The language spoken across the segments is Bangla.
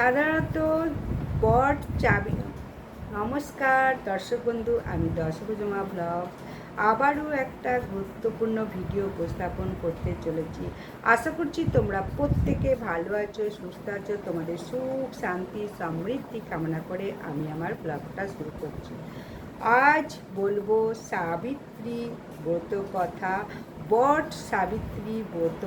সাধারণত বট চাবি নমস্কার, দর্শক বন্ধু, আমি দর্শকজমা ব্লগ। আবারও একটা গুরুত্বপূর্ণ ভিডিও উপস্থাপন করতে চলেছি। আশা করছি তোমরা প্রত্যেকে ভালো আছো, সুস্থ আছো। তোমাদের সুখ, শান্তি, সমৃদ্ধি কামনা করে আমি আমার ব্লগটা শুরু করছি। আজ বলব সাবিত্রী ব্রত কথা। বট সাবিত্রী ব্রত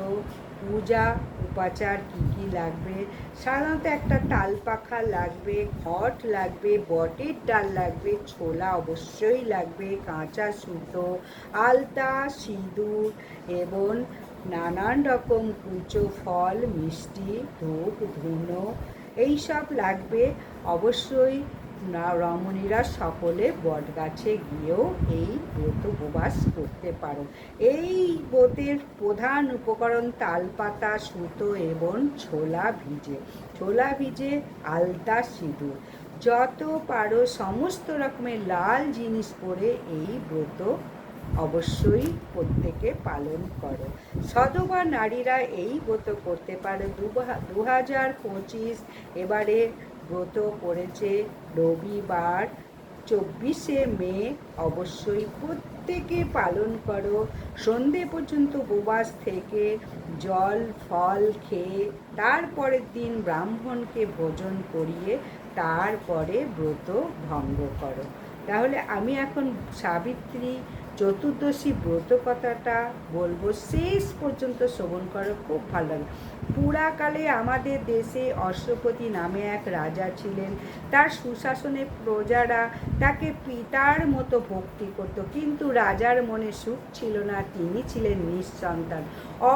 পূজা, উপাচার কী কী লাগবে? সাধারণত একটা তাল পাখা লাগবে ঘট লাগবে, বটের ডাল লাগবে, ছোলা অবশ্যই লাগবে, কাঁচা সুতো, আলতা, সিঁদুর এবং নানান রকম কুচো ফল, মিষ্টি ধূপ ধুনো, এইসব লাগবে। অবশ্যই রমণীরা সকলে বটগাছে গিয়েও এই ব্রত উপবাস করতে পারো। এই ব্রতের প্রধান উপকরণ তালপাতা, সুতো এবং ছোলা ভিজে। ছোলা ভিজে আলতা সিঁদুর। যত পারো সমস্ত রকমের লাল জিনিস পরে এই ব্রত অবশ্যই প্রত্যেকে পালন করো। সধবা নারীরা এই ব্রত করতে পারে। দু হাজার পঁচিশ, এবারে ব্রত পড়েছে রবিবার চব্বিশে মে। অবশ্যই প্রত্যেকে পালন করো। সন্ধে পর্যন্ত উপবাস থেকে জল, ফল খেয়ে তারপরের দিন ব্রাহ্মণকে ভোজন করিয়ে তারপরে ব্রত ভঙ্গ করো। তাহলে আমি এখন সাবিত্রী চতুর্দশী ব্রত কথাটা বলব। শেষ পর্যন্ত শ্রবণ করো, খুব ভালো লাগে। পুরাকালে আমাদের দেশে অশ্বপতি নামে এক রাজা ছিলেন। তার সুশাসনে প্রজারা তাকে পিতার মতো ভক্তি করত, কিন্তু রাজার মনে সুখ ছিল না, তিনি ছিলেন নিঃসন্তান।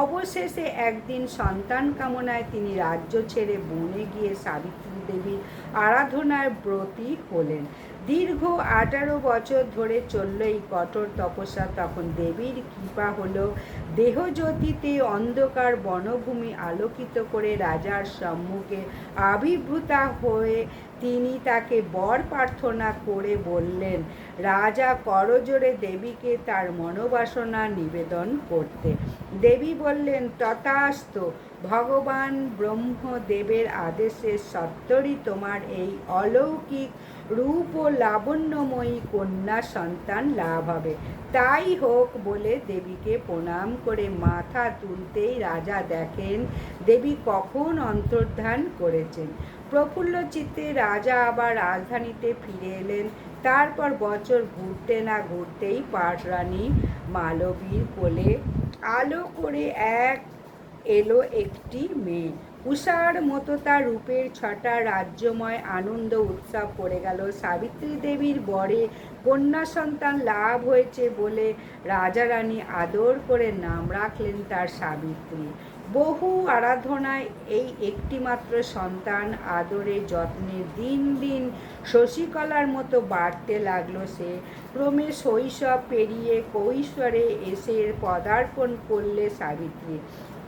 অবশেষে একদিন সন্তান কামনায় তিনি রাজ্য ছেড়ে বনে গিয়ে সাবিত্রী দেবীর আরাধনায় ব্রতী হলেন। দীর্ঘ আঠারো বছর ধরে চলল এই কঠোর তপস্যা। তখন দেবীর কৃপা হলো দেহজ্যোতিতে অন্ধকার বনভূমি আলোকিত করে রাজার সম্মুখে আবির্ভূতা হয়ে তিনি তাকে বর প্রার্থনা করে বললেন, রাজা করজোরে দেবীকে তার মনোবাসনা নিবেদন করতে। দেবী বললেন, তথাস্ত, ভগবান ব্রহ্মদেবের আদেশে সত্তরই তোমার এই অলৌকিক রূপ ও লাবণ্যময়ী কন্যা সন্তান লাভ হবে। তাই হোক বলে দেবীকে প্রণাম করে মাথা তুলতেই রাজা দেখেন, দেবী কখন অন্তর্ধান করেছেন। প্রফুল্ল চিত্তে রাজা আবার রাজধানীতে ফিরে এলেন। তারপর বছর ঘুরতে না ঘুরতেই পাটরানী মালবীর কোলে আলো করে এক এলো একটি মেয়ে। উষার মতো তার রূপের ছটা রাজ্যময় আনন্দ উৎসব পড়ে গেল। সাবিত্রী দেবীর বরে কন্যা সন্তান লাভ হয়েছে বলে রাজা রানী আদর করে নাম রাখলেন তার সাবিত্রী। বহু আরাধনায় এই একটিমাত্র সন্তান আদরে যত্নে দিন দিন শশীকলার মতো বাড়তে লাগল সে। ক্রমে শৈশব পেরিয়ে কৈশোরে এসে পদার্পণ করলে সাবিত্রী।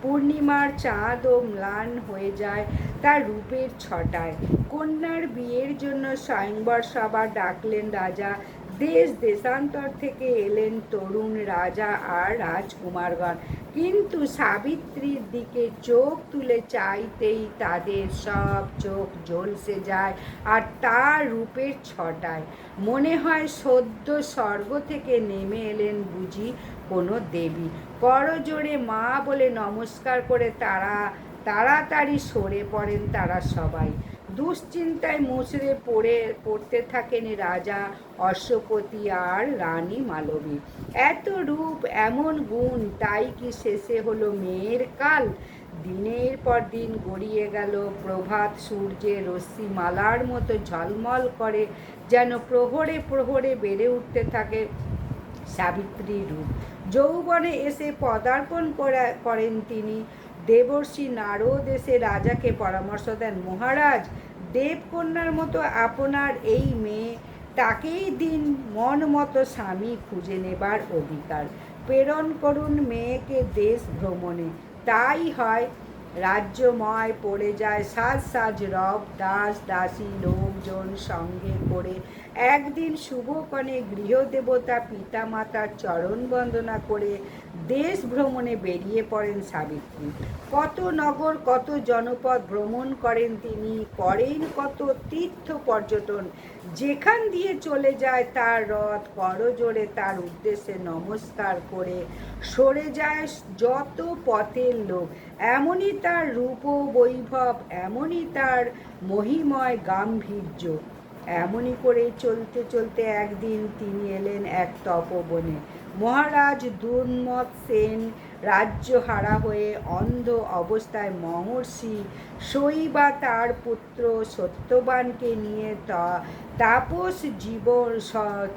পূর্ণিমার চাঁদও ম্লান হয়ে যায় তার রূপের ছটায়। কন্যার বিয়ের জন্য স্বয়ংবর সভা ডাকলেন রাজা। দেশ দেশান্তর থেকে এলেন তরুণ রাজা আর রাজকুমারগণ। কিন্তু সাবিত্রীর দিকে চোখ তুলে চাইতেই তাদের সব চোখ ঝলসে যায় আর তার রূপের ছটায়। মনে হয় সদ্য স্বর্গ থেকে নেমে এলেন বুঝি কোনো দেবী। করজোড়ে মা বলে নমস্কার করে তারা, তাড়াতাড়ি সরে পড়েন তারা সবাই। দুশ্চিন্তায় মুচড়ে পড়ে, পড়তে থাকেন রাজা, অশ্বপতি আর রানী মালবী। এত রূপ, এমন গুণ, তাই কি শেষে হলো মেয়ের কাল? দিনের পর দিন গড়িয়ে গেল প্রভাত সূর্যের রশ্মি মালার মতো ঝলমল করে, যেন প্রহরে প্রহরে বেড়ে উঠতে থাকে সাবিত্রী রূপ। যৌবনে এসে পদার্পণ করেন তিনি। দেবর্ষি নারদ এসে রাজাকে পরামর্শ দেন, মহারাজ, দেবকন্যার মতো আপনার এই মেয়ে, তাকেই দিন মন মতো স্বামী খুঁজে নেবার অধিকার। প্রেরণ করুন মেয়েকে দেশ ভ্রমণে। তাই হয়, রাজ্যময় পড়ে যায় সাজ সাজ রব, দাস দাসী লোকজন সঙ্গে করে একদিন শুভকণে গৃহদেবতা পিতামাতার চরণ বন্দনা করে দেশ ভ্রমণে বেরিয়ে পড়েন সাবিত্রী। কত নগর, কত জনপদ ভ্রমণ করেন তিনি, করেন কত তীর্থ পর্যটন। যেখান দিয়ে চলে যায় তার রথ, করজোড়ে তার উদ্দেশ্যে নমস্কার করে সরে যায় যত পথের লোক। এমনই তার রূপ বৈভব, এমনই তার মহিময় গাম্ভীর্য। এমনই করে চলতে চলতে একদিন তিনি এলেন এক তপবনে। মহারাজ দুর্মত সেন রাজ্য হারা হয়ে অন্ধ অবস্থায় মহর্ষি শৈবা তার পুত্র সত্যবানকে নিয়ে তাপস জীবন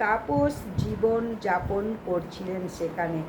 তাপস জীবন যাপন করছিলেন সেখানে।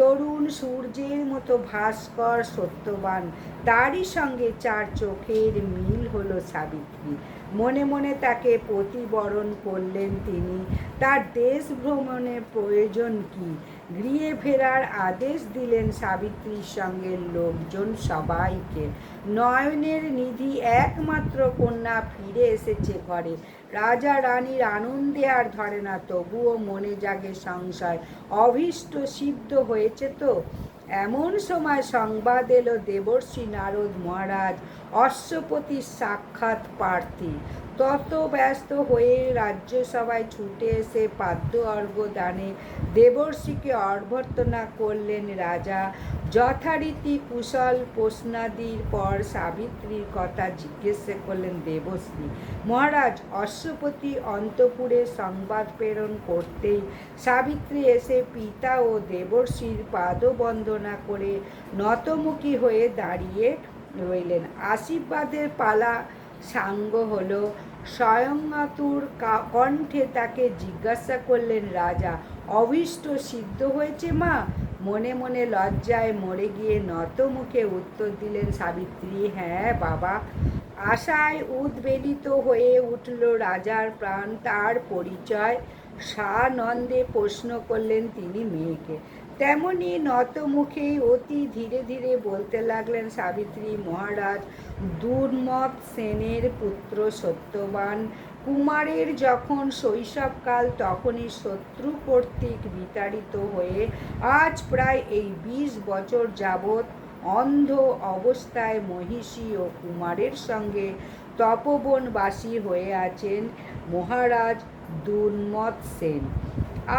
তরুণ সূর্যের মতো ভাস্কর সত্যবান। তারই সঙ্গে চার চোখের মিল হলো সাবিত্রী। মনে মনে তাকে প্রতিবরণ করলেন তিনি। তার দেশ ভ্রমণের প্রয়োজন কি? গৃহে ফেরার আদেশ দিলেন সাবিত্রীর সঙ্গে লোকজন সবাইকে। নয়নের নিধি একমাত্র কন্যা ফিরে এসেছে ঘরে। রাজা রানীর আনন্দে আর ধরে না, তবুও মনে জাগে সংশয়। অভীষ্ট সিদ্ধ হয়েছে তো? এমন সময় সংবাদ এলো দেবর্ষি নারদ মহারাজ, অশ্বপতির সাক্ষাৎ প্রার্থী। তত ব্যস্ত হয়ে রাজ্যসভায় ছুটে এসে পাদ্য অর্ঘ দানে দেবর্ষিকে অভ্যর্থনা করলেন রাজা। যথারীতি কুশল প্রশ্নাদির পর সাবিত্রীর কথা জিজ্ঞেস করলেন দেবশ্রী, মহারাজ, অশ্বপতি অন্তপুরে সংবাদ প্রেরণ করতেই সাবিত্রী এসে পিতা ও দেবর্ষির পাদবন্দনা করে নতমুখী হয়ে দাঁড়িয়ে রইলেন। আশীর্বাদের পালা সাঙ্গ হলো। স্বয়ংতুর কণ্ঠে তাকে জিজ্ঞাসা করলেন, রাজা, অভীষ্ট সিদ্ধ হয়েছে মা? মনে মনে লজ্জায় মরে গিয়ে নত মুখে উত্তর দিলেন, সাবিত্রী হ্যাঁ বাবা। আশায় উদ্বেলিত হয়ে উঠল রাজার প্রাণ, তার পরিচয়। সানন্দে প্রশ্ন করলেন তিনি মেয়েকে। তেমনি নত মুখেই অতি ধীরে ধীরে বলতে লাগলেন সাবিত্রী মহারাজ দুর্মত সেনের পুত্র সত্যবান। কুমারের যখন শৈশবকাল তখনই শত্রু কর্তৃক বিতাড়িত হয়ে আজ প্রায় এই বিশ বছর যাবৎ অন্ধ অবস্থায় মহিষী ও কুমারের সঙ্গে তপবনবাসী হয়ে আছেন মহারাজ দুর্মত সেন।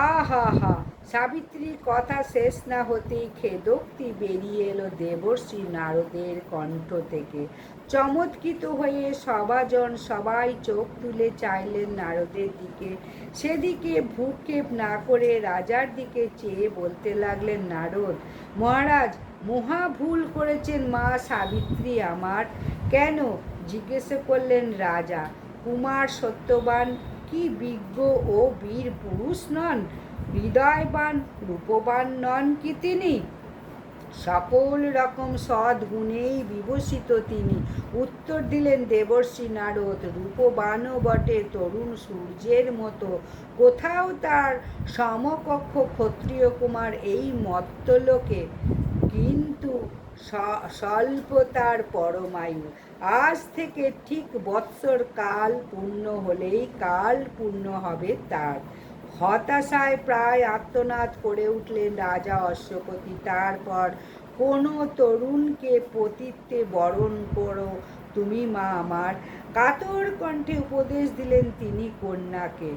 আহা হা সাবিত্রীর কথা শেষ না হতেই খেদোক্তি বেরিয়ে এলো দেবশ্রী নারদের কণ্ঠ থেকে। চমৎকৃত হয়ে সবাজন সবাই চোখ তুলে চাইলেন নারদের দিকে। সেদিকে ভূক্ষেপ না করে রাজার দিকে চেয়ে বলতে লাগলেন, নারদ, মহারাজ, মহা ভুল করেছেন মা সাবিত্রী আমার। কেন? জিজ্ঞেস করলেন রাজা, কুমার সত্যবান, কি বিজ্ঞ ও বীর পুরুষ নন? হৃদয়বান রূপবান নন কি তিনি? সকল রকম সদ্গুণেই বিভূষিত তিনি। উত্তর দিলেন দেবর্ষি নারদ, রূপবানও বটে তরুণ সূর্যের মতো। কোথাও তার সমকক্ষ ক্ষত্রিয় কুমার এই মত্তলোকে। কিন্তু স্বল্প তার পরমায়ু। আজ থেকে ঠিক বৎসর কাল পূর্ণ হলেই কাল পূর্ণ হবে তার। হতাশায় প্রায় আত্মনাদ করে উঠলেন রাজা অশ্বপতি। তারপর, কোনো তরুণকে পতিত্বে বরণ করো তুমি, মা আমার। কাতর কণ্ঠে উপদেশ দিলেন তিনি কন্যাকে।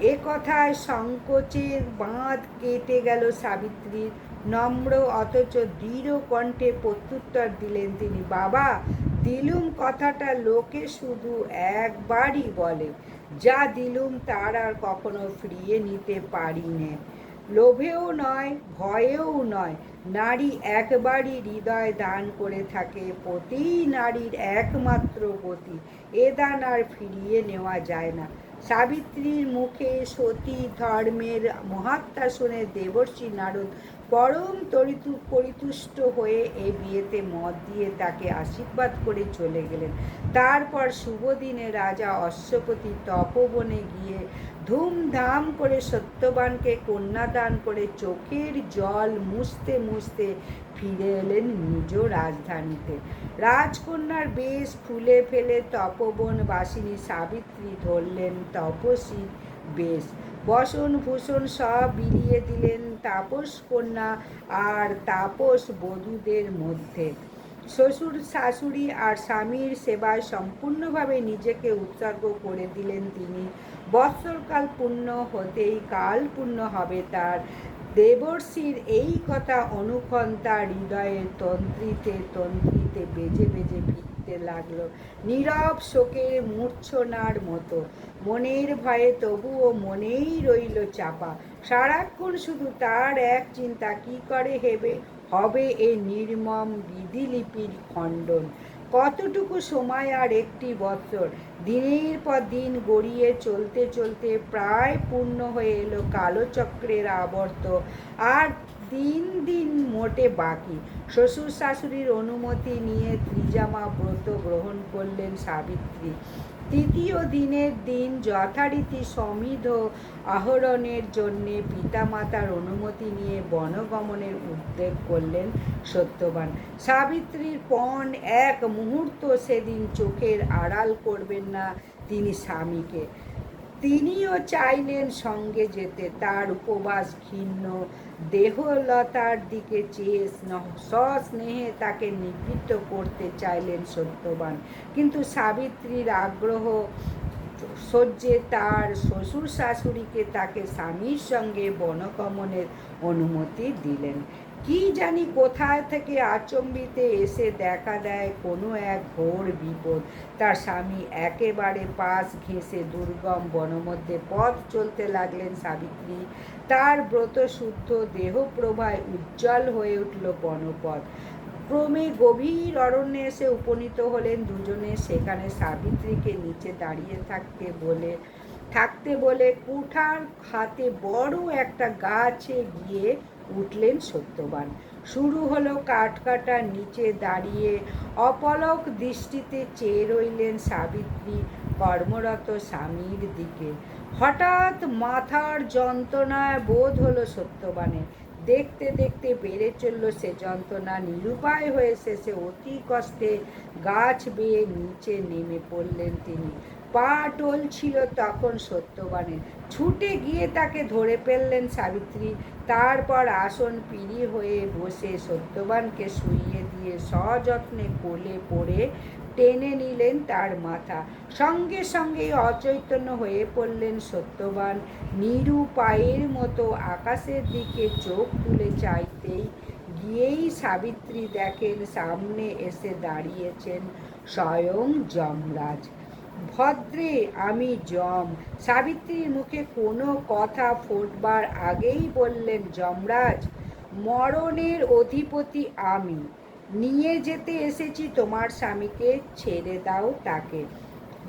এ কথায় সংকোচের বাঁধ কেটে গেল সাবিত্রীর। নম্র অথচ দৃঢ় কণ্ঠে প্রত্যুত্তর দিলেন তিনি, বাবা, দিলুম কথাটা লোকে শুধু একবারই বলে। যা দিলুম তার আর কখনো ফিরিয়ে নিতে পারি নে লোভেও নয়, ভয়েও নয়, নারী একবারই হৃদয় দান করে থাকে প্রতি নারীর একমাত্র গতি। এ দান আর ফিরিয়ে নেওয়া যায় না। সাবিত্রীর মুখে সতী ধর্মের মহাত্মা শুনে দেবর্ষি নারদ পরম তরিতু, পরিতুষ্ট হয়ে এই বিয়েতে মত দিয়ে তাকে আশীর্বাদ করে চলে গেলেন। তারপর শুভ দিনে রাজা অশ্বপতি তপবনে গিয়ে ধুমধাম করে সত্যবানকে কন্যাদান করে চোখের জল মুছতে মুছতে ফিরে এলেন নিজ রাজধানীতে। রাজকন্যার বেশ ফুলে ফেলে তপবন বাসিনী সাবিত্রী ধরলেন তপসী বেশ। বসন, ভূষণ সব বিলিয়ে দিলেন তাপস কন্যা আর তাপস বধূদের মধ্যে। শ্বশুর, শাশুড়ি আর স্বামীর সেবায় সম্পূর্ণভাবে নিজেকে উৎসর্গ করে দিলেন তিনি। বৎসরকাল পূর্ণ হতেই কাল পূর্ণ হবে তার। দেবর্ষির এই কথা অনুক্ষণ তার হৃদয়ে তন্ত্রিতে তন্ত্রিতে বেজে বেজে ফিরতে লাগল। নীরব শোকের মূর্ছনার মতো। মনের ভয়ে তবুও মনেই রইল চাপা। সারাক্ষণ শুধু তার এক চিন্তা, কি করে হেবে, হবে এই নির্মম বিধিলিপির খণ্ডন। কতটুকু সময় আর একটি বছর দিনের পর দিন গড়িয়ে চলতে চলতে প্রায় পূর্ণ হয়ে এলো কালো চক্রের আবর্ত। আর দিন দিন মোটে বাকি। শ্বশুর শাশুড়ির অনুমতি নিয়ে ত্রিজামা ব্রত গ্রহণ করলেন সাবিত্রী। তৃতীয় দিনের দিন যথারীতি সমিধ আহরণের জন্যে পিতামাতার অনুমতি নিয়ে বনগমনের উদ্যোগ করলেন সত্যবান। সাবিত্রীর পণ এক মুহূর্ত সেদিন চোখের আড়াল করবেন না তিনি স্বামীকে। তিনিও চাইলেন সঙ্গে যেতে, তার উপবাস ঘিন্ন দেহলতার দিকে চেয়ে স্নেহ সস্নেহে তাকে নিবৃত্ত করতে চাইলেন সত্যবান। কিন্তু সাবিত্রীর আগ্রহ সহ্যে তার শ্বশুর শাশুড়িকে তাকে স্বামীর সঙ্গে বনগমনের অনুমতি দিলেন। কি জানি কোথায় থেকে আচম্বিতে এসে দেখা দেয় কোনো এক ঘোর বিপদ। তার স্বামী একেবারে পাশ ঘেঁষে দুর্গম বনমধ্যে পথ চলতে লাগলেন সাবিত্রী। তার ব্রত শুদ্ধ দেহপ্রভায় উজ্জ্বল হয়ে উঠল বনপথ। ক্রমে গভীর অরণ্যে এসে উপনীত হলেন দুজনে। সেখানে সাবিত্রীকে নিচে দাঁড়িয়ে থাকতে বলে থাকতে বলে কুঠার হাতে বড় একটা গাছে গিয়ে উঠলেন সত্যবান। শুরু হলো কাঠকাটার নিচে দাঁড়িয়ে। অপলক দৃষ্টিতে চেয়ে রইলেন সাবিত্রী কর্মরত স্বামীর দিকে। হঠাৎ মাথার যন্ত্রণায় বোধ হলো সত্যবানের। দেখতে দেখতে বেড়ে চলল সে যন্ত্রণা। নিরুপায় হয়ে শেষে অতি কষ্টে গাছ বেয়ে নিচে নেমে পড়লেন তিনি। পা ছিল তখন সত্যবানের। ছুটে গিয়ে তাকে ধরে ফেললেন সাবিত্রী। তারপর আসন পিড়ি হয়ে বসে সত্যবানকে শুইয়ে দিয়ে সযত্নে কোলে পড়ে টেনে নিলেন তার মাথা। সঙ্গে সঙ্গে অচৈতন্য হয়ে পড়লেন সত্যবান। নিরু পায়ের মতো আকাশের দিকে চোখ তুলে চাইতেই গিয়েই সাবিত্রী দেখেন সামনে এসে দাঁড়িয়েছেন স্বয়ং যমরাজ। ভদ্রে আমি জম। সাবিত্রীর মুখে কোনো কথা ফোটবার আগেই বললেন যমরাজ, মরণের অধিপতি আমি। নিয়ে যেতে এসেছি তোমার স্বামীকে, ছেড়ে দাও তাকে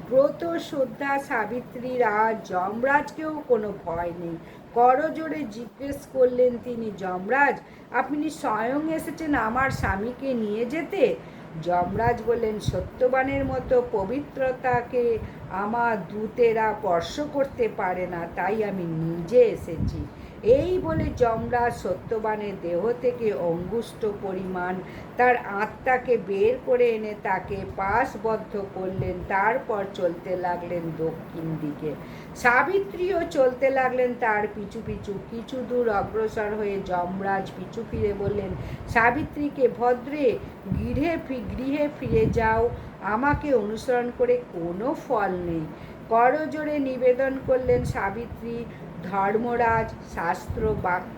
ব্রত শ্রদ্ধা সাবিত্রীর আর যমরাজকেও কোনো ভয় নেই। করজোরে জিজ্ঞেস করলেন তিনি, যমরাজ, আপনি স্বয়ং এসেছেন আমার স্বামীকে নিয়ে যেতে? যমরাজ বললেন, সত্যবানের মতো পবিত্রতাকে আমার দূতেরা স্পর্শ করতে পারে না, তাই আমি নিজে এসেছি। এই বলে যমরাজ সত্যবানের দেহ থেকে অঙ্গুষ্ট পরিমাণ তার আত্মাকে বের করে এনে তাকে পাশবদ্ধ করলেন, তারপর চলতে লাগলেন দক্ষিণ দিকে। সাবিত্রীও চলতে লাগলেন তার পিছু পিছু। কিছু দূর অগ্রসর হয়ে যমরাজ পিছু ফিরে বললেন, সাবিত্রীকে ভদ্রে গৃহে গৃহে ফিরে যাও। আমাকে অনুসরণ করে কোনো ফল নেই। করজোরে নিবেদন করলেন সাবিত্রী ধর্মরাজ, শাস্ত্র, বাক্য,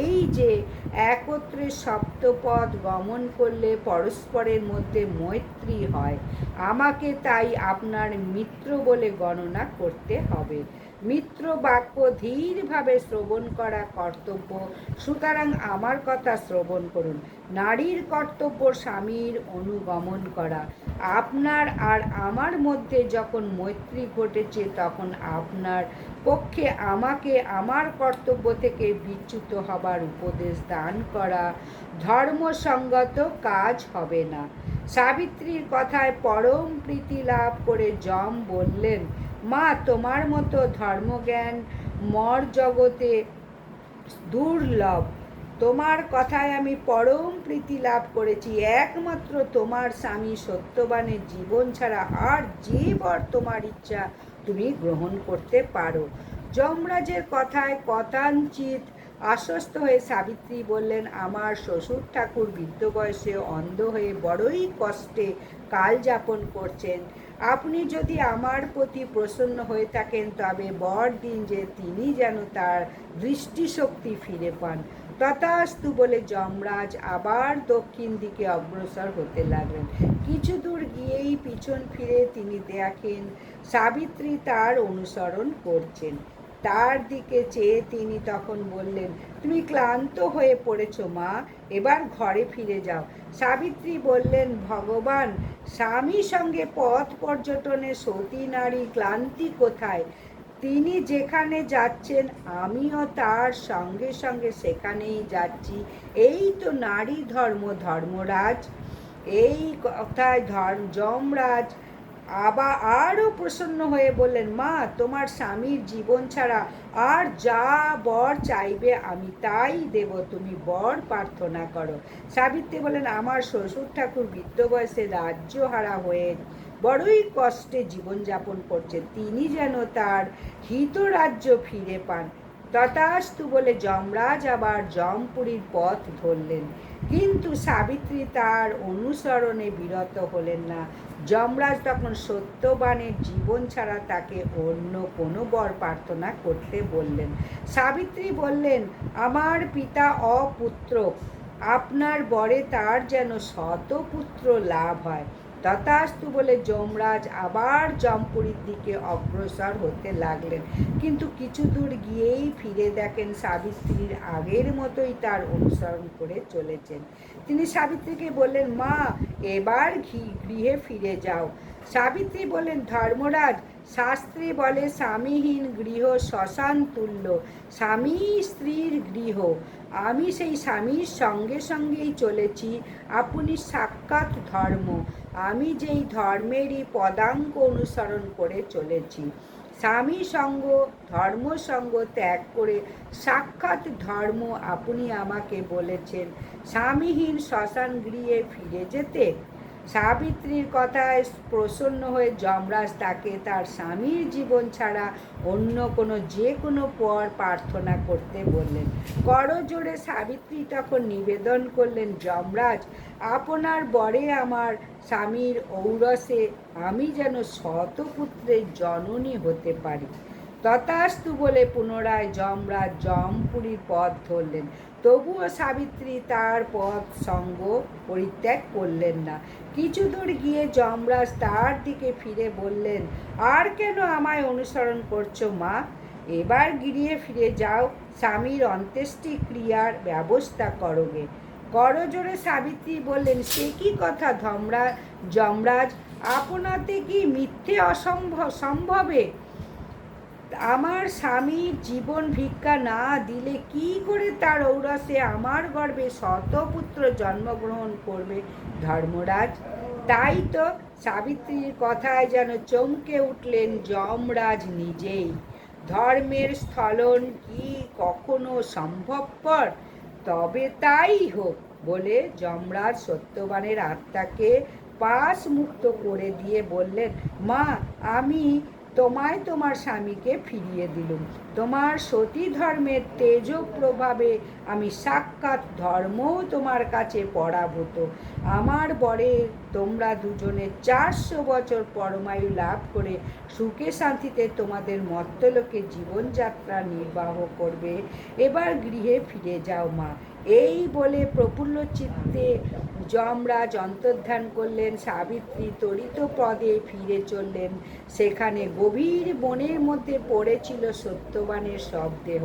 এই যে একত্রে সপ্তপদ গমন করলে পরস্পরের মধ্যে মৈত্রী হয়, আমাকে তাই আপনার মিত্র বলে গণনা করতে হবে। মিত্র বাক্য ধীরভাবে শ্রবণ করা কর্তব্য। সুতরাং আমার কথা শ্রবণ করুন। নারীর কর্তব্য স্বামীর অনুগমন করা। আপনার আর আমার মধ্যে যখন মৈত্রী ঘটেছে, তখন আপনার পক্ষে আমাকে আমার কর্তব্য থেকে বিচ্যুত হবার উপদেশ দান করা। ধর্মসঙ্গত কাজ হবে না। সাবিত্রীর কথায় পরম প্রীতি লাভ করে যম বললেন মা, তোমার মতো ধর্মজ্ঞান মর জগতে দুর্লভ। তোমার কথায় আমি পরম প্রীতি লাভ করেছি। একমাত্র তোমার স্বামী সত্যবানের জীবন ছাড়া আর যে বর তোমার ইচ্ছা তুমি গ্রহণ করতে পারো। যমরাজের কথায় কথাঞ্চিত আশ্বস্ত হয়ে সাবিত্রী বললেন, আমার শ্বশুর ঠাকুর বৃদ্ধ বয়সে অন্ধ হয়ে বড়ই কষ্টে কাল যাপন করছেন। আপনি যদি আমার প্রতি প্রসন্ন হয়ে থাকেন, তবে বর দিন যে তিনি যেন তার দৃষ্টিশক্তি ফিরে পান। তথাস্তু বলে যমরাজ আবার দক্ষিণ দিকে অগ্রসর হতে লাগলেন। কিছু দূর গিয়েই পিছন ফিরে তিনি দেখেন সাবিত্রী তার অনুসরণ করছেন। তার দিকে চেয়ে তিনি তখন বললেন, তুমি ক্লান্ত হয়ে পড়েছ মা, এবার ঘরে ফিরে যাও। সাবিত্রী বললেন, ভগবান স্বামীর সঙ্গে পথ পর্যটনে সতী নারী ক্লান্তি কোথায়? তিনি যেখানে যাচ্ছেন, আমিও তার সঙ্গে সঙ্গে সেখানেই যাচ্ছি। এই তো নারী ধর্ম ধর্মরাজ, এই কথায় ধর্ম যমরাজ আবার আরও প্রসন্ন হয়ে বললেন, মা, তোমার স্বামীর জীবন ছাড়া আর যা বর চাইবে আমি তাই দেব, তুমি বর প্রার্থনা করো। সাবিত্রী বলেন আমার শ্বশুর ঠাকুর বৃদ্ধ বয়সে রাজ্যহারা হয়ে বড়ই কষ্টে জীবনযাপন করছে, তিনি যেন তার হিত রাজ্য ফিরে পান। তথাস্তু বলে যমরাজ আবার জমপুরীর পথ ধরলেন। কিন্তু সাবিত্রী তার অনুসরণে বিরত হলেন না। যমরাজ তখন সত্যবানের জীবন ছাড়া তাকে অন্য কোনো বর প্রার্থনা করতে বললেন। সাবিত্রী বললেন, আমার পিতা অপুত্র, আপনার বরে তার যেন শত পুত্র লাভ হয়। তথাস্তু বলে যমরাজ আবার জমপুরীর দিকে অগ্রসর হতে লাগলেন। কিন্তু কিছু দূর গিয়েই ফিরে দেখেন সাবিত্রীর আগের মতোই তার অনুসরণ করে চলেছেন। তিনি সাবিত্রীকে বললেন, মা, এবার ঘি, গৃহে ফিরে যাও। সাবিত্রী বললেন, ধর্মরাজ, শাস্ত্রে বলে স্বামীহীন গৃহ শ্মশান তুল্য। স্বামী স্ত্রীর গৃহ। আমি সেই স্বামীর সঙ্গে সঙ্গেই চলেছি। আপনি সাক্ষাৎ ধর্ম। আমি যেই ধর্মেরই পদাঙ্ক অনুসরণ করে চলেছি। স্বামী সঙ্গ, ধর্ম সঙ্গ ত্যাগ করে সাক্ষাৎ ধর্ম আপনি আমাকে বলেছেন। স্বামীহীন শ্মশান গৃহে ফিরে যেতে সাবিত্রীর কথায় প্রসন্ন হয়ে যমরাজ তাকে তার স্বামীর জীবন ছাড়া অন্য কোনো, যে কোনো পর প্রার্থনা করতে বললেন। করজোড়ে সাবিত্রী তখন নিবেদন করলেন, যমরাজ, আপনার বরে আমার স্বামীর ঔরসে আমি যেন শতপুত্রের জননী হতে পারি। তথাস্তু বলে পুনরায় যমরাজ জমপুরীর পথ ধরলেন। তবুও সাবিত্রী তার পথ সঙ্গ পরিত্যাগ করলেন না। কিছু দূর গিয়ে যমরাজ তার দিকে ফিরে বললেন, আর কেন আমায় অনুসরণ করছ মা? এবার গিরিয়ে ফিরে যাও, স্বামীর অন্ত্যেষ্টি ক্রিয়ার ব্যবস্থা করোগে। করজোরে সাবিত্রী বললেন, সে কি কথা ধমরা, যমরাজ? আপনাতে কি মিথ্যে অসম্ভব সম্ভবে? আমার স্বামীর জীবন ভিক্ষা না দিলে কি করে তার ঔরসে আমার গর্ভে শতপুত্র জন্মগ্রহণ করবে ধর্মরাজ? তাই তো সাবিত্রীর কথায় যেন চমকে উঠলেন যমরাজ নিজেই। ধর্মের স্থলন কি কখনো সম্ভবপর? তবে তাই হোক বলে যমরাজ সত্যবানের আত্মাকে পাশ মুক্ত করে দিয়ে বললেন, মা, আমি তোমায় তোমার স্বামীকে ফিরিয়ে দিলুম। তোমার সতী ধর্মের তেজ প্রভাবে আমি সাক্ষাৎ ধর্মও তোমার কাছে পরাভূত। আমার বরে তোমরা দুজনে চারশো বছর পরমায়ু লাভ করে সুখে শান্তিতে তোমাদের মর্তলোকে জীবনযাত্রা নির্বাহ করবে। এবার গৃহে ফিরে যাও মা। এই বলে প্রফুল্ল চিত্তে যমরাজ অন্তর্ধান করলেন, সাবিত্রী তরিত পদে ফিরে চললেন। সেখানে গভীর বনের মধ্যে পড়েছিল সত্যবানের শবদেহ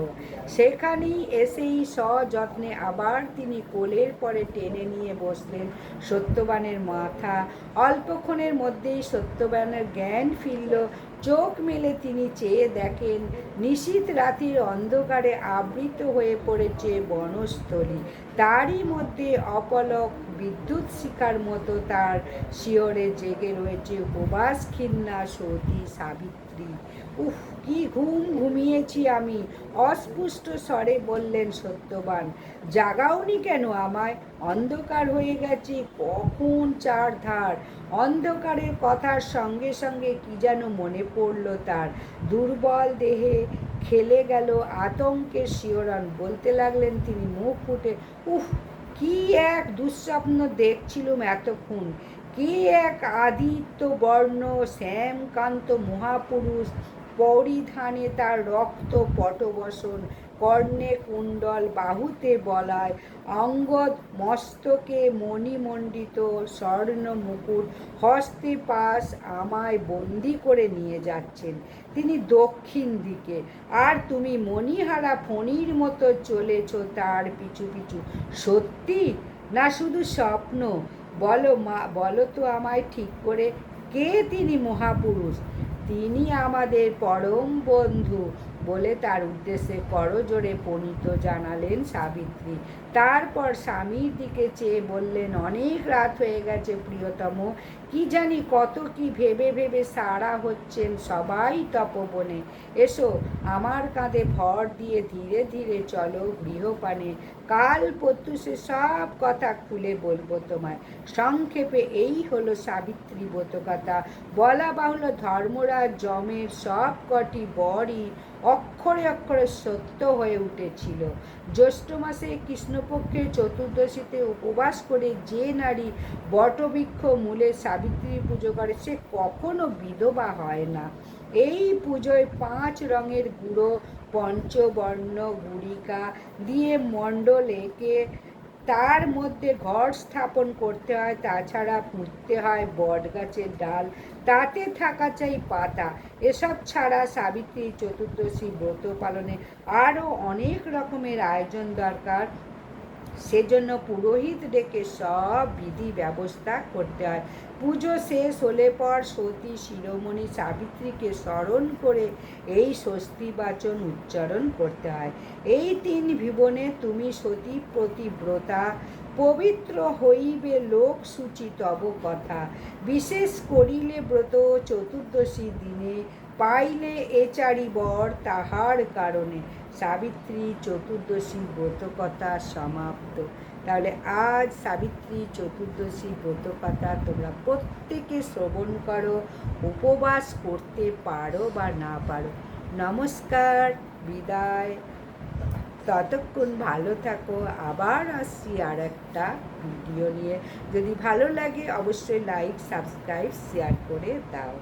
সেখানেই এসেই সযত্নে আবার তিনি কোলের পরে টেনে নিয়ে বসলেন। সত্যবানের মাথা অল্পক্ষণের মধ্যেই সত্যবানের জ্ঞান ফিরল। চোখ মেলে তিনি চেয়ে দেখেন নিশীত রাতির অন্ধকারে আবৃত হয়ে পড়েছে বনস্থলী। তারই মধ্যে অপলক বিদ্যুৎ শিকার মতো তার শিওরে জেগে রয়েছে উপবাস খিন্না সতী সাবিত্রী। উফ! কি ঘুম ঘুমিয়েছি আমি? অস্পুষ্ট স্বরে বললেন সত্যবান, জাগাওনি কেন আমায়? অন্ধকার হয়ে গেছে, কখন চার ধার অন্ধকারের কথার সঙ্গে সঙ্গে কি যেন মনে পড়ল তার। দুর্বল দেহে খেলে গেল আতঙ্কের শিওরণ বলতে লাগলেন তিনি মুখ ফুটে, উফ, কি এক দুঃস্বপ্ন দেখছিলুম এতক্ষণ। কি এক আদিত্য বর্ণ, শ্যামকান্ত মহাপুরুষ পরিধানে তার রক্ত পটবসন। কর্ণে কুণ্ডল বাহুতে বলায়, অঙ্গদ মস্তকে মণিমণ্ডিত স্বর্ণ মুকুট হস্তে পাশ আমায় বন্দি করে নিয়ে যাচ্ছেন। তিনি দক্ষিণ দিকে। আর তুমি মণিহারা ফণির মতো চলেছ তার পিছু পিছু। সত্যি? না শুধু স্বপ্ন? বলো মা, বলো তো আমায় ঠিক করে। কে তিনি মহাপুরুষ? তিনি আমাদের পরম বন্ধু বলে তার উদ্দেশ্যে করজোরে পণিত জানালেন সাবিত্রী। তারপর স্বামীর দিকে চেয়ে বললেন, অনেক রাত হয়ে গেছে প্রিয়তম, কি জানি কত কি ভেবে ভেবে সারা হচ্ছেন সবাই তপবনে। এসো, আমার কাঁধে ভর দিয়ে ধীরে ধীরে চলো গৃহপানে। কাল প্রত্যুষে সব কথা খুলে বলব তোমায়। সংক্ষেপে এই হলো সাবিত্রী ব্রতকথা। বলা বাহুল্য ধর্মরাজ জমের সব কটি বরই অক্ষরে অক্ষরে সত্য হয়ে উঠেছিল। জ্যৈষ্ঠ মাসে কৃষ্ণপক্ষের চতুর্দশীতে উপবাস করে যে নারী বটবৃক্ষ মূলে সাবিত্রী পুজো করে, সে কখনো বিধবা হয় না। এই পুজোয় পাঁচ রঙের গুঁড়ো, পঞ্চবর্ণ, গুড়িকা দিয়ে মণ্ডল এঁকে তার মধ্যে ঘর স্থাপন করতে হয়। তাছাড়া পুঁততে হয় বট গাছের ডাল, তাতে থাকা চাই পাতা। এসব ছাড়া সাবিত্রী চতুর্দশী ব্রত পালনে আরও অনেক রকমের আয়োজন দরকার। সেজন্য পুরোহিত ডেকে সব বিধি ব্যবস্থা করতে হয়। পুজো শেষ হলে পর সতী শিরোমণি সাবিত্রীকে স্মরণ করে এই স্বস্তি বাচন উচ্চারণ করতে হয়। এই তিন জীবনে তুমি সতী প্রতিব্রতা, পবিত্র হইবে লোক সূচি তব কথা। বিশেষ করিলে ব্রত চতুর্দশী দিনে পাইলে এচারি বর তাহার কারণে। সাবিত্রী চতুর্দশী ব্রতকথা সমাপ্ত। তাহলে আজ সাবিত্রী চতুর্দশী ব্রতকথা তোমরা প্রত্যেকে শ্রবণ করো, উপবাস করতে পারো বা না পারো। নমস্কার, বিদায়। ততক্ষণ ভালো থাকো। আবার আসছি আর একটা ভিডিও নিয়ে। যদি ভালো লাগে, অবশ্যই লাইক সাবস্ক্রাইব শেয়ার করে দাও।